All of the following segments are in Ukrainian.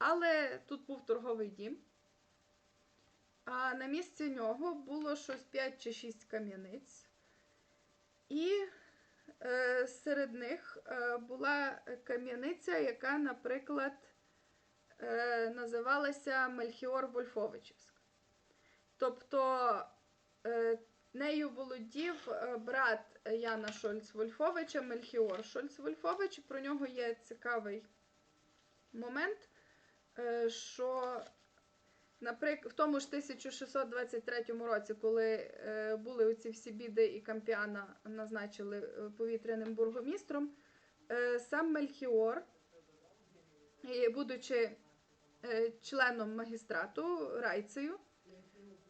Але тут був торговий дім. А на місці нього було щось 5 чи 6 кам'яниць. І е, серед них е, була кам'яниця, яка, наприклад, е, називалася Мельхіор Вольфовичівська. Тобто е, нею володів е, брат Яна Шольц-Вольфовича Мельхіор Шольц-Вольфович. Про нього є цікавий момент, що наприклад, в тому ж 1623 році, коли е, були оці всі біди і Кампіана назначили е, повітряним бургомістром, е, сам Мельхіор, будучи е, членом магістрату райцею,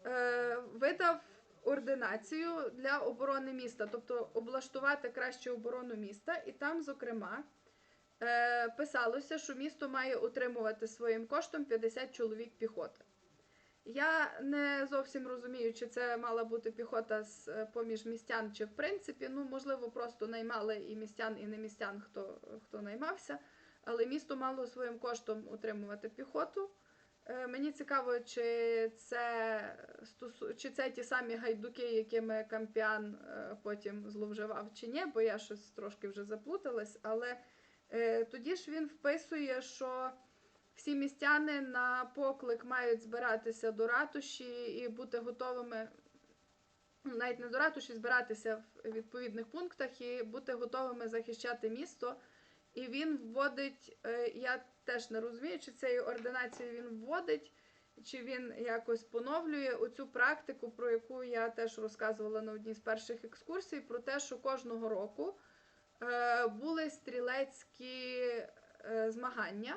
е, видав ординацію для оборони міста, тобто облаштувати кращу оборону міста, і там, зокрема, е, писалося, що місто має утримувати своїм коштом 50 чоловік піхоти. Я не зовсім розумію, чи це мала бути піхота з е, поміж містян, чи в принципі, ну можливо, просто наймали і містян, і не містян, хто, хто наймався. Але місто мало своїм коштом утримувати піхоту. Е, Мені цікаво, чи це чи це ті самі гайдуки, якими Кампіан е, потім зловживав, чи ні, бо я щось трошки вже заплуталась. Але е, тоді ж він вписує, що всі містяни на поклик мають збиратися до ратуші і бути готовими, ну, навіть не до ратуші, збиратися в відповідних пунктах і бути готовими захищати місто. І він вводить, е, я теж не розумію, чи цією ординацією він вводить, чи він якось поновлює оцю практику, про яку я теж розказувала на одній з перших екскурсій, про те, що кожного року е, були стрілецькі е, змагання.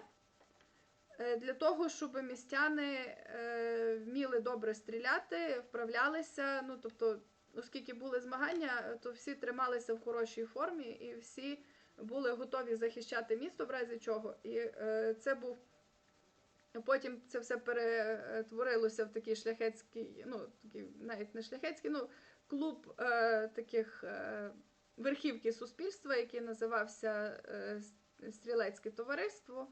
Е, Для того, щоб містяни е, вміли добре стріляти, вправлялися. Ну, тобто, оскільки були змагання, то всі трималися в хорошій формі і всі були готові захищати місто в разі чого. І е, це був потім це все перетворилося в такий шляхетський, ну такий навіть не шляхетський, ну клуб е, таких е, верхівки суспільства, який називався е, Стрілецьке товариство.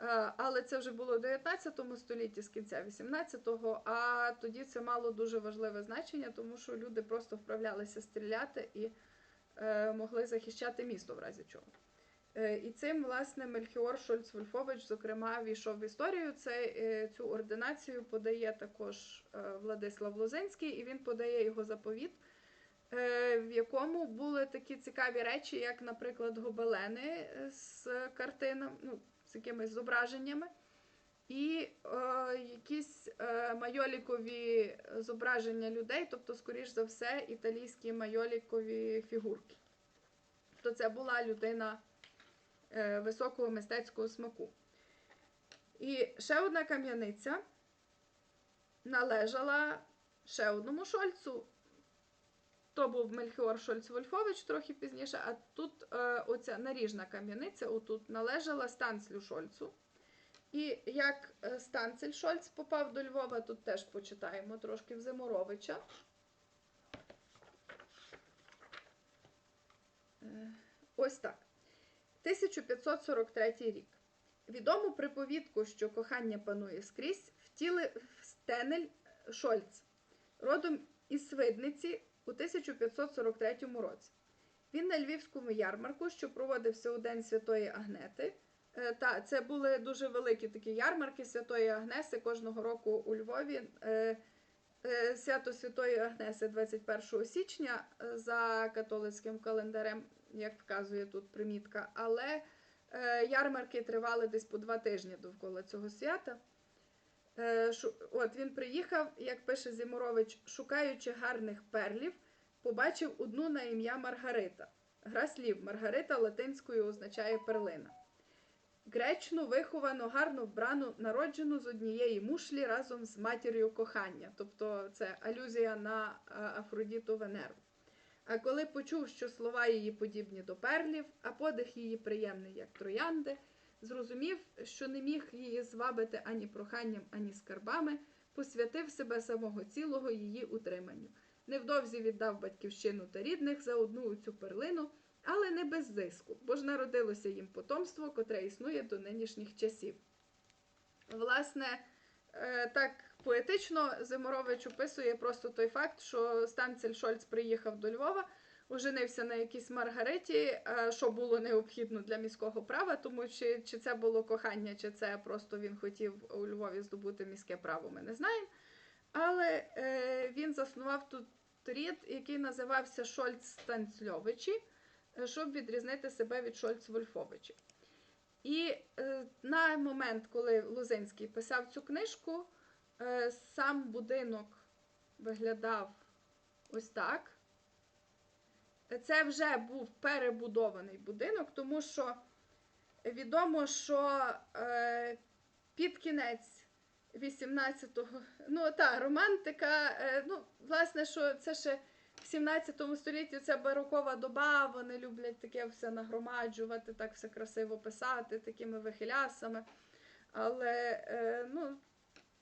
Е, Але це вже було в 19 столітті з кінця 18-го, а тоді це мало дуже важливе значення, тому що люди просто вправлялися стріляти і е, могли захищати місто в разі чого. І цим, власне, Мельхіор Шольц-Вольфович, зокрема, війшов в історію. Це, цю ординацію подає також Владислав Лозинський, і він подає його заповіт, е, в якому були такі цікаві речі, як, наприклад, гобелени з картинами, ну, з якимись зображеннями, і е, якісь е, майолікові зображення людей, тобто, скоріш за все, італійські майолікові фігурки. Тобто це була людина е, високого мистецького смаку. І ще одна кам'яниця належала ще одному шольцу. То був Мельхіор Шольц-Вольфович трохи пізніше, а тут е, оця наріжна кам'яниця отут належала станцлю Шольцу. І як е, станцель Шольц попав до Львова, тут теж почитаємо трошки в Зиморовича. Е, Ось так. 1543 рік. Відому приповідку, що кохання панує скрізь, втіли в стенель Шольц, родом із Свидниці у 1543 році. Він на львівському ярмарку, що проводився у День Святої Агнети. Е, Та, це були дуже великі такі ярмарки Святої Агнеси кожного року у Львові. Е, е, Свято Святої Агнеси 21 січня за католицьким календарем, як вказує тут примітка. Але ярмарки тривали десь по два тижні довкола цього свята. Е, От він приїхав, як пише Зімурович, шукаючи гарних перлів, побачив одну на ім'я Маргарита. Гра слів Маргарита латинською означає перлина. Гречну, виховану, гарно вбрану, народжену з однієї мушлі разом з матір'ю кохання. Тобто це алюзія на е, Афродіту Венеру. А коли почув, що слова її подібні до перлів, а подих її приємний, як троянди, зрозумів, що не міг її звабити ані проханням, ані скарбами, посвятив себе самого цілого її утриманню. Невдовзі віддав батьківщину та рідних за одну цю перлину, але не без зиску, бо ж народилося їм потомство, котре існує до нинішніх часів. Власне, е, так поетично Зиморович описує просто той факт, що Станцель Шольц приїхав до Львова, оженився на якійсь Маргариті, е, що було необхідно для міського права, тому чи, чи це було кохання, чи це просто він хотів у Львові здобути міське право, ми не знаємо. Але е, він заснував тут рід, який називався Шольц Станцльовичі, е, щоб відрізнити себе від Шольц Вольфовичів. І на момент, коли Лозинський писав цю книжку, сам будинок виглядав ось так. Це вже був перебудований будинок, тому що відомо, що е, під кінець 18-го, ну та романтика, е, ну, власне, що це ще в 17 столітті це барокова доба, вони люблять таке все нагромаджувати, так все красиво писати, такими вихилясами. Але е, ну,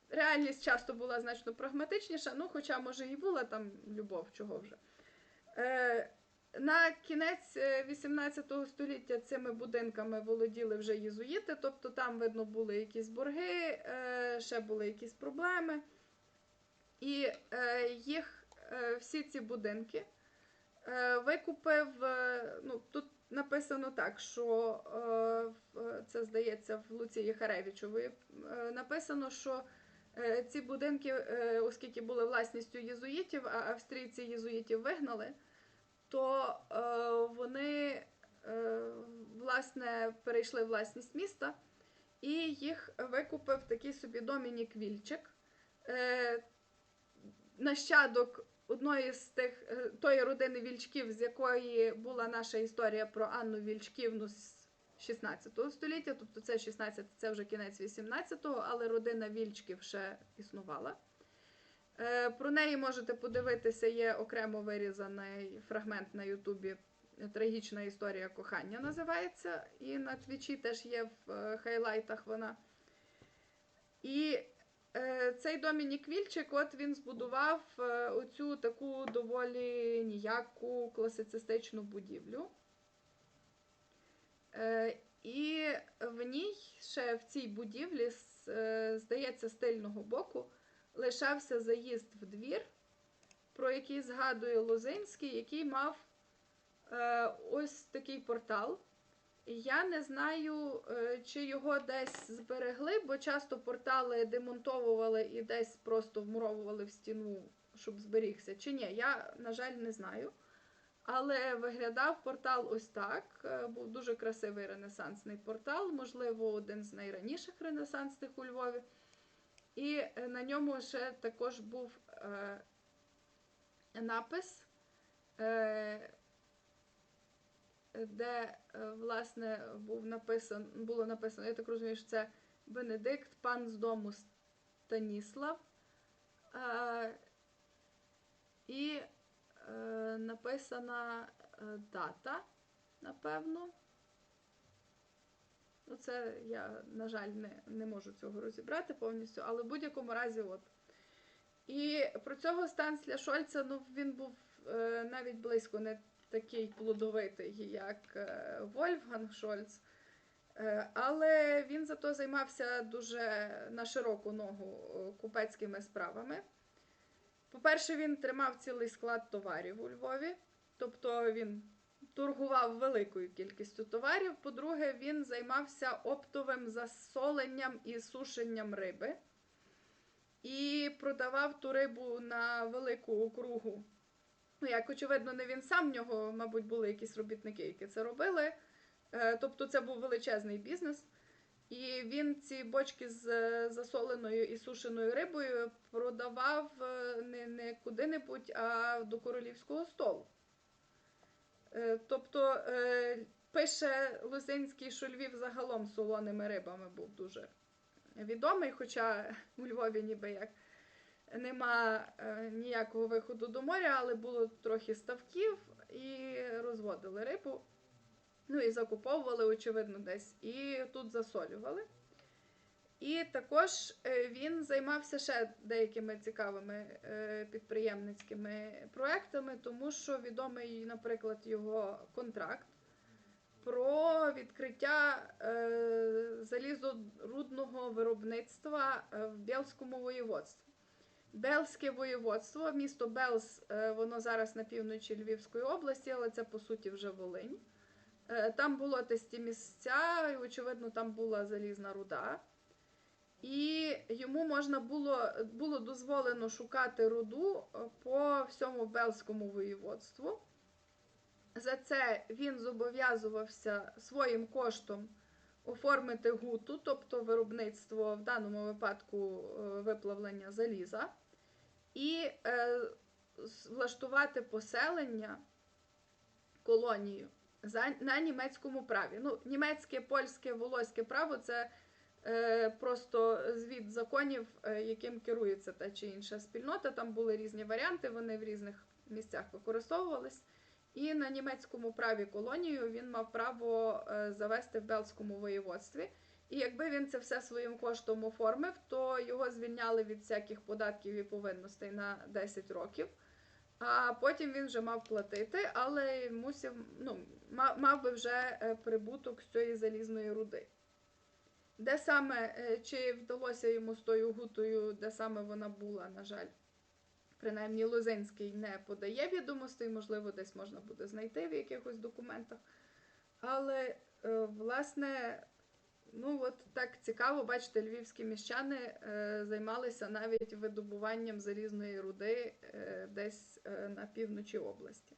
реальність часто була значно прагматичніша, ну, хоча, може, і була там любов, чого вже. На кінець е, 18 століття цими будинками володіли вже єзуїти, тобто там, видно, були якісь борги, е, ще були якісь проблеми. І е, їх е, всі ці будинки е, викупив. е, Ну, тут написано так, що е, це здається в Луції Харевичової. е, Написано, що е, ці будинки, е, оскільки були власністю єзуїтів, а австрійці єзуїтів вигнали, то е, вони е, власне перейшли в власність міста, і їх викупив такий собі Домінік Вільчик. Е, нащадок одної з тих тої родини Вільчків, з якої була наша історія про Анну Вільчківну з 16 століття, тобто це 16, це вже кінець 18-го, але родина Вільчків ще існувала. Е, Про неї можете подивитися, є окремо вирізаний фрагмент на Ютубі. Трагічна історія кохання називається. І на твічі теж є в е, хайлайтах вона. І е, цей Домінік Вільчик, от він збудував е, оцю таку доволі ніяку класицистичну будівлю. Е, і в ній ще в цій будівлі, з, е, здається, з тильного боку лишався заїзд в двір, про який згадує Лозинський, який мав е, ось такий портал. Я не знаю, е, чи його десь зберегли, бо часто портали демонтовували і десь просто вмуровували в стіну, щоб зберігся. Чи ні, я, на жаль, не знаю. Але виглядав портал ось так. Е, Був дуже красивий ренесансний портал, можливо, один з найраніших ренесансних у Львові. І е, на ньому ще також був е, напис, е, де, е, власне, був написан, було написано, я так розумію, що це Бенедикт, пан з дому Станіслав. Е, і е, написана е, дата, напевно. Ну, це я, на жаль, не, не можу цього розібрати повністю, але в будь-якому разі, от. І про цього станцля Шольца, ну, він був е, навіть близько не такий плодовитий, як е, Вольфганг Шольц. Е, але він зато займався дуже на широку ногу е, купецькими справами. По-перше, він тримав цілий склад товарів у Львові, тобто він торгував великою кількістю товарів. По-друге, він займався оптовим засоленням і сушенням риби і продавав ту рибу на велику округу. Ну, як очевидно, не він сам в нього, мабуть, були якісь робітники, які це робили. Е, Тобто це був величезний бізнес. І він ці бочки з засоленою і сушеною рибою продавав е, не, не куди-небудь, а до королівського столу. Е, Тобто е, пише Лозинський, що Львів загалом солоними рибами був дуже відомий, хоча у Львові ніби як нема е, ніякого виходу до моря, але було трохи ставків і розводили рибу. Ну і закуповували, очевидно, десь. І тут засолювали. І також е, він займався ще деякими цікавими е, підприємницькими проектами, тому що відомий, наприклад, його контракт про відкриття е, залізорудного виробництва в Бєлському воєводстві. Бельське воєводство, місто Белс, воно зараз на півночі Львівської області, але це по суті вже Волинь. Там болотисті місця, і, очевидно, там була залізна руда. І йому можна було, було дозволено шукати руду е, по всьому Бельському воєводству. За це він зобов'язувався своїм коштом оформити гуту, тобто виробництво в даному випадку е, виплавлення заліза, і е, влаштувати поселення колонію за, на німецькому праві. Ну, німецьке, польське, волоське право це просто звіт законів, е, яким керується та чи інша спільнота. Там були різні варіанти, вони в різних місцях використовувались. І на німецькому праві колонію він мав право е, завести в Белському воєводстві. І якби він це все своїм коштом оформив, то його звільняли від всяких податків і повинностей на 10 років. А потім він вже мав платити, але мусив, ну, мав, би вже е, прибуток з цієї залізної руди. Де саме, е, чи вдалося йому з тою гутою, де саме вона була, на жаль, принаймні Лозинський не подає відомостей, можливо, десь можна буде знайти в якихось документах. Але, е, власне, ну от так цікаво, бачите, львівські міщани е, займалися навіть видобуванням залізної руди десь на півночі області.